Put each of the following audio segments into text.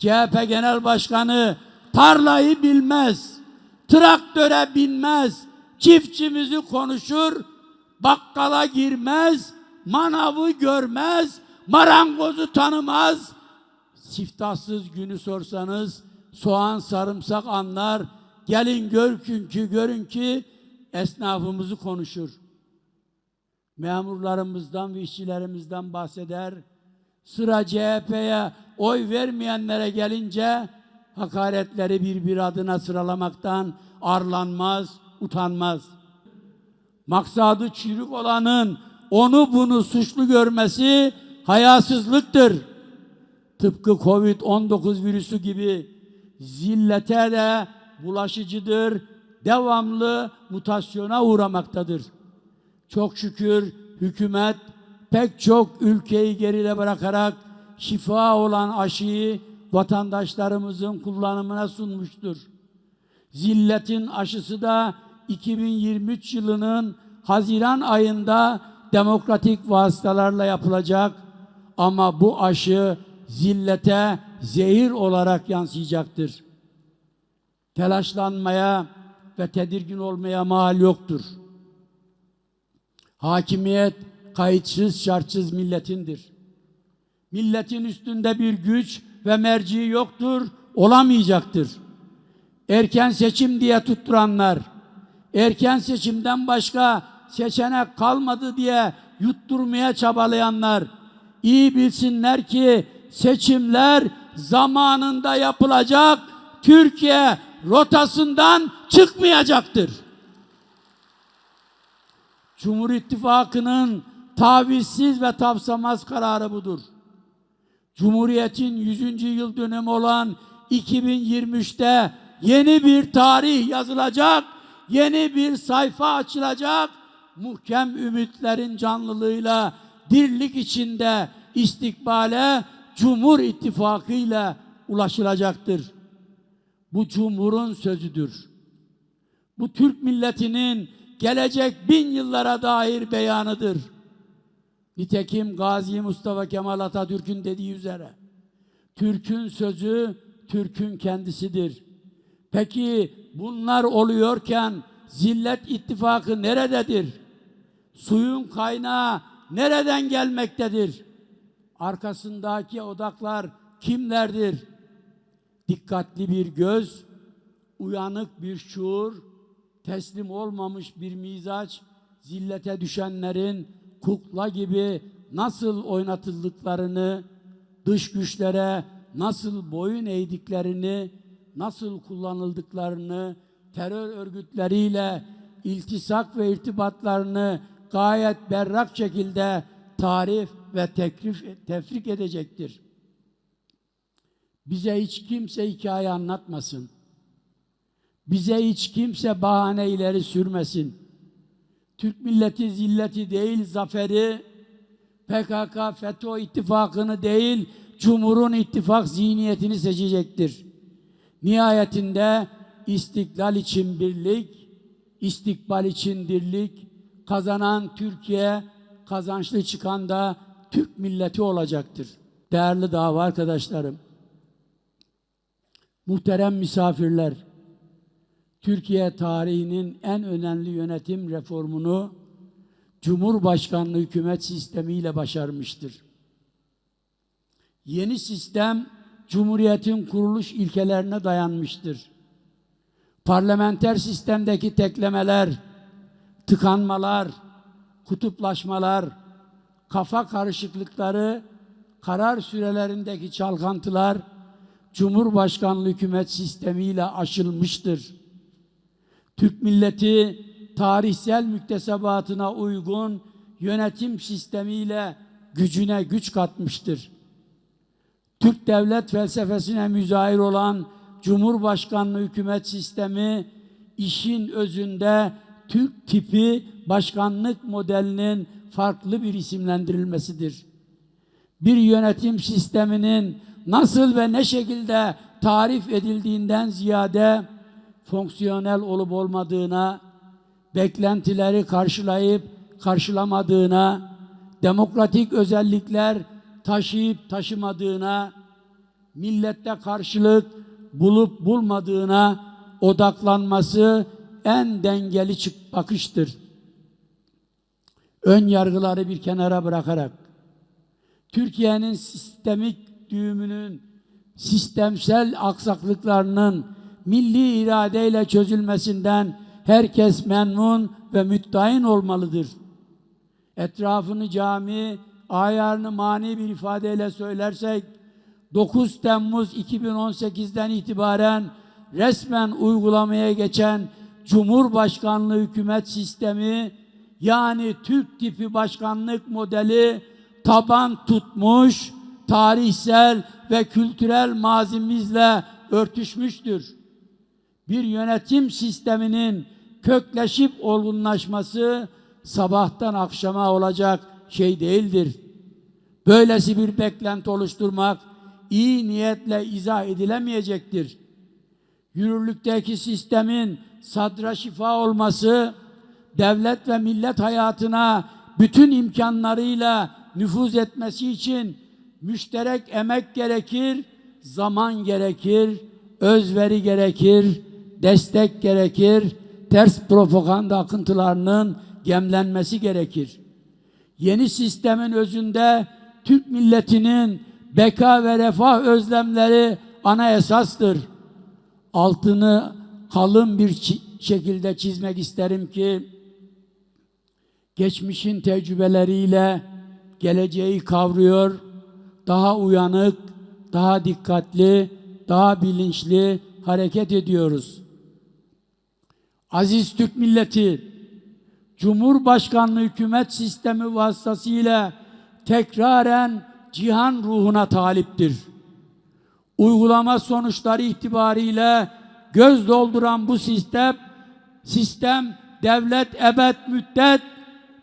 CHP Genel Başkanı tarlayı bilmez, traktöre binmez, çiftçimizi konuşur, bakkala girmez, manavı görmez, marangozu tanımaz. Siftahsız günü sorsanız soğan sarımsak anlar. Gelin görün ki görün ki esnafımızı konuşur. Memurlarımızdan ve işçilerimizden bahseder. Sıra CHP'ye oy vermeyenlere gelince hakaretleri bir bir adına sıralamaktan arlanmaz, utanmaz. Maksadı çürük olanın onu bunu suçlu görmesi hayasızlıktır. Tıpkı Covid-19 virüsü gibi zillete de bulaşıcıdır, devamlı mutasyona uğramaktadır. Çok şükür hükümet pek çok ülkeyi geride bırakarak şifa olan aşıyı vatandaşlarımızın kullanımına sunmuştur. Zilletin aşısı da 2023 yılının Haziran ayında demokratik vasıtalarla yapılacak ama bu aşı zillete zehir olarak yansıyacaktır. Telaşlanmaya ve tedirgin olmaya mahal yoktur. Hakimiyet kayıtsız şartsız milletindir. Milletin üstünde bir güç ve merci yoktur, olamayacaktır. Erken seçim diye tutturanlar, erken seçimden başka seçenek kalmadı diye yutturmaya çabalayanlar iyi bilsinler ki seçimler zamanında yapılacak, Türkiye rotasından çıkmayacaktır. Cumhur İttifakı'nın tavizsiz ve tavsamaz kararı budur. Cumhuriyetin 100. yıl dönümü olan 2023'te yeni bir tarih yazılacak, yeni bir sayfa açılacak. Muhkem ümitlerin canlılığıyla dirlik içinde istikbale Cumhur İttifakı ile ulaşılacaktır. Bu Cumhur'un sözüdür. Bu Türk milletinin gelecek bin yıllara dair beyanıdır. Nitekim Gazi Mustafa Kemal Atatürk'ün dediği üzere Türk'ün sözü Türk'ün kendisidir. Peki bunlar oluyorken zillet ittifakı nerededir? Suyun kaynağı nereden gelmektedir? Arkasındaki odaklar kimlerdir? Dikkatli bir göz, uyanık bir şuur, teslim olmamış bir mizaç, zillete düşenlerin kukla gibi nasıl oynatıldıklarını, dış güçlere nasıl boyun eğdiklerini, nasıl kullanıldıklarını, terör örgütleriyle iltisak ve irtibatlarını gayet berrak şekilde tarif ve tekrif, tefrik edecektir. Bize hiç kimse hikaye anlatmasın. Bize hiç kimse bahane ileri sürmesin. Türk milleti zilleti değil zaferi, PKK FETÖ ittifakını değil, Cumhur'un ittifak zihniyetini seçecektir. Nihayetinde istiklal için birlik, istikbal için dirlik, kazanan Türkiye, kazançlı çıkan da Türk milleti olacaktır. Değerli dava arkadaşlarım, muhterem misafirler, Türkiye tarihinin en önemli yönetim reformunu Cumhurbaşkanlığı hükümet sistemiyle başarmıştır. Yeni sistem Cumhuriyetin kuruluş ilkelerine dayanmıştır. Parlamenter sistemdeki teklemeler, tıkanmalar, kutuplaşmalar, kafa karışıklıkları, karar sürelerindeki çalkantılar Cumhurbaşkanlığı hükümet sistemiyle aşılmıştır. Türk milleti tarihsel müktesebatına uygun yönetim sistemiyle gücüne güç katmıştır. Türk devlet felsefesine müzahir olan Cumhurbaşkanlığı hükümet sistemi işin özünde Türk tipi başkanlık modelinin farklı bir isimlendirilmesidir. Bir yönetim sisteminin nasıl ve ne şekilde tarif edildiğinden ziyade fonksiyonel olup olmadığına, beklentileri karşılayıp karşılamadığına, demokratik özellikler taşıyıp taşımadığına, millette karşılık bulup bulmadığına odaklanması en dengeli bakıştır. Ön yargıları bir kenara bırakarak Türkiye'nin sistemik düğümünün sistemsel aksaklıklarının milli iradeyle çözülmesinden herkes memnun ve müttein olmalıdır. Etrafını cami, ayarını mani bir ifadeyle söylersek 9 Temmuz 2018'den itibaren resmen uygulamaya geçen Cumhurbaşkanlığı hükümet sistemi yani Türk tipi başkanlık modeli taban tutmuş, tarihsel ve kültürel mazimizle örtüşmüştür. Bir yönetim sisteminin kökleşip olgunlaşması sabahtan akşama olacak şey değildir. Böylesi bir beklenti oluşturmak iyi niyetle izah edilemeyecektir. Yürürlükteki sistemin sadra şifa olması, devlet ve millet hayatına bütün imkanlarıyla nüfuz etmesi için müşterek emek gerekir, zaman gerekir, özveri gerekir, destek gerekir, ters propaganda akıntılarının gemlenmesi gerekir. Yeni sistemin özünde Türk milletinin beka ve refah özlemleri ana esastır. Altını kalın bir şekilde çizmek isterim ki geçmişin tecrübeleriyle geleceği kavruyor, daha uyanık, daha dikkatli, daha bilinçli hareket ediyoruz. Aziz Türk milleti, Cumhurbaşkanlığı hükümet sistemi vasıtasıyla tekraren cihan ruhuna taliptir. Uygulama sonuçları itibariyle göz dolduran bu sistem, sistem devlet ebed müddet,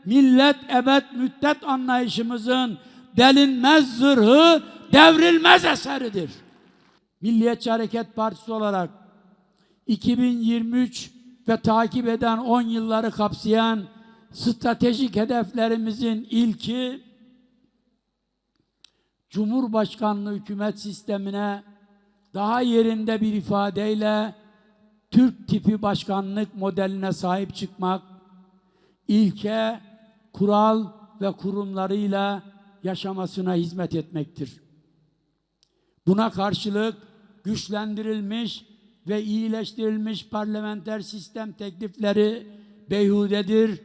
millet ebed müddet anlayışımızın delinmez zırhı, devrilmez eseridir. Milliyetçi Hareket Partisi olarak 2023 ve takip eden 10 yılları kapsayan stratejik hedeflerimizin ilki Cumhurbaşkanlığı hükümet sistemine daha yerinde bir ifadeyle Türk tipi başkanlık modeline sahip çıkmak, ilke, kural ve kurumlarıyla yaşamasına hizmet etmektir. Buna karşılık güçlendirilmiş ve iyileştirilmiş parlamenter sistem teklifleri beyhudedir,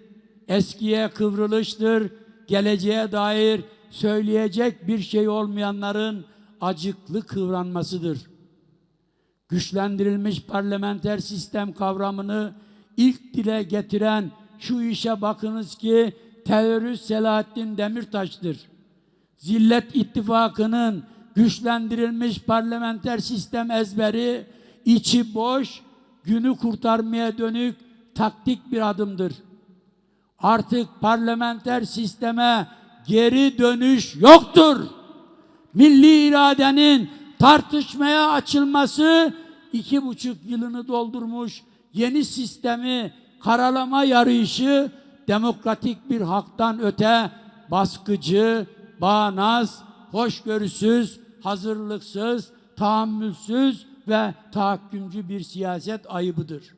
eskiye kıvrılıştır, geleceğe dair söyleyecek bir şey olmayanların acıklı kıvranmasıdır. Güçlendirilmiş parlamenter sistem kavramını ilk dile getiren şu işe bakınız ki terörist Selahattin Demirtaş'tır. Zillet İttifakı'nın güçlendirilmiş parlamenter sistem ezberi içi boş, günü kurtarmaya dönük taktik bir adımdır. Artık parlamenter sisteme geri dönüş yoktur. Milli iradenin tartışmaya açılması iki buçuk yılını doldurmuş yeni sistemi karalama yarışı demokratik bir haktan öte baskıcı, bağnaz, hoşgörüsüz, hazırlıksız, tahammülsüz ve tahakkümcü bir siyaset ayıbıdır.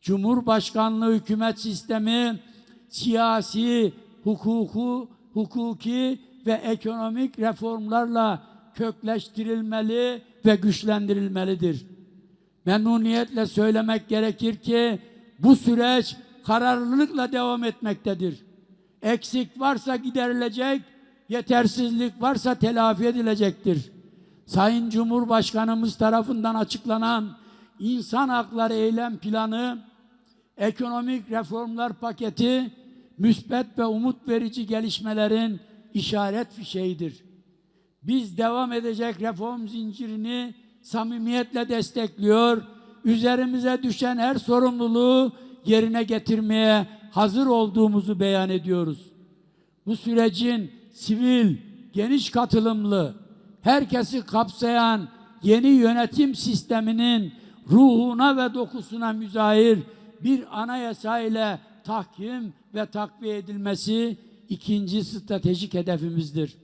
Cumhurbaşkanlığı hükümet sistemi siyasi, hukuku, hukuki ve ekonomik reformlarla kökleştirilmeli ve güçlendirilmelidir. Memnuniyetle söylemek gerekir ki bu süreç kararlılıkla devam etmektedir. Eksik varsa giderilecek, yetersizlik varsa telafi edilecektir. Sayın Cumhurbaşkanımız tarafından açıklanan insan hakları eylem planı, ekonomik reformlar paketi, müsbet ve umut verici gelişmelerin işaret fişeğidir. Biz devam edecek reform zincirini samimiyetle destekliyor, üzerimize düşen her sorumluluğu yerine getirmeye hazır olduğumuzu beyan ediyoruz. Bu sürecin sivil, geniş katılımlı, herkesi kapsayan yeni yönetim sisteminin ruhuna ve dokusuna müzahir bir anayasa ile tahkim ve takviye edilmesi ikinci stratejik hedefimizdir.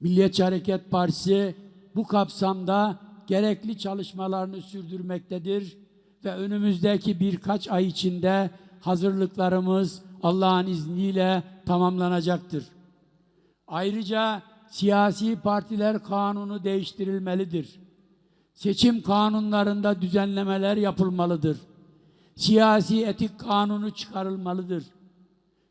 Milliyetçi Hareket Partisi bu kapsamda gerekli çalışmalarını sürdürmektedir ve önümüzdeki birkaç ay içinde hazırlıklarımız Allah'ın izniyle tamamlanacaktır. Ayrıca siyasi partiler kanunu değiştirilmelidir. Seçim kanunlarında düzenlemeler yapılmalıdır. Siyasi etik kanunu çıkarılmalıdır.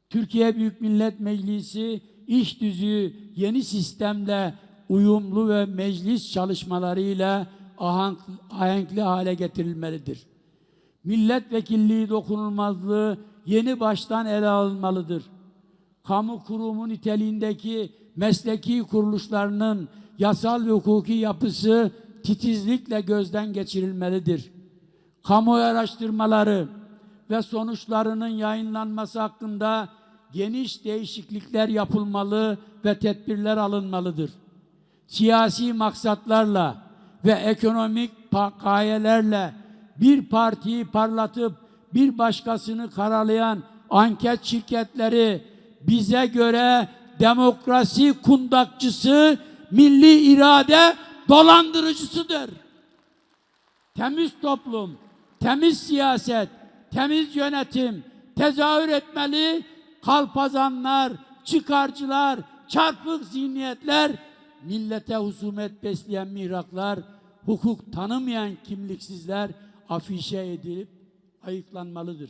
Türkiye Büyük Millet Meclisi iş düzüğü yeni sistemle uyumlu ve meclis çalışmalarıyla ahenk, ahenkli hale getirilmelidir. Milletvekilliği dokunulmazlığı yeni baştan ele alınmalıdır. Kamu kurumu niteliğindeki mesleki kuruluşlarının yasal ve hukuki yapısı titizlikle gözden geçirilmelidir. Kamuoyu araştırmaları ve sonuçlarının yayınlanması hakkında geniş değişiklikler yapılmalı ve tedbirler alınmalıdır. Siyasi maksatlarla ve ekonomik gayelerle bir partiyi parlatıp bir başkasını karalayan anket şirketleri bize göre demokrasi kundakçısı, milli irade dolandırıcısıdır. Temiz toplum, temiz siyaset, temiz yönetim tezahür etmeli. Kalpazanlar, çıkarcılar, çarpık zihniyetler, millete husumet besleyen mihraklar, hukuk tanımayan kimliksizler afişe edilip ayıklanmalıdır.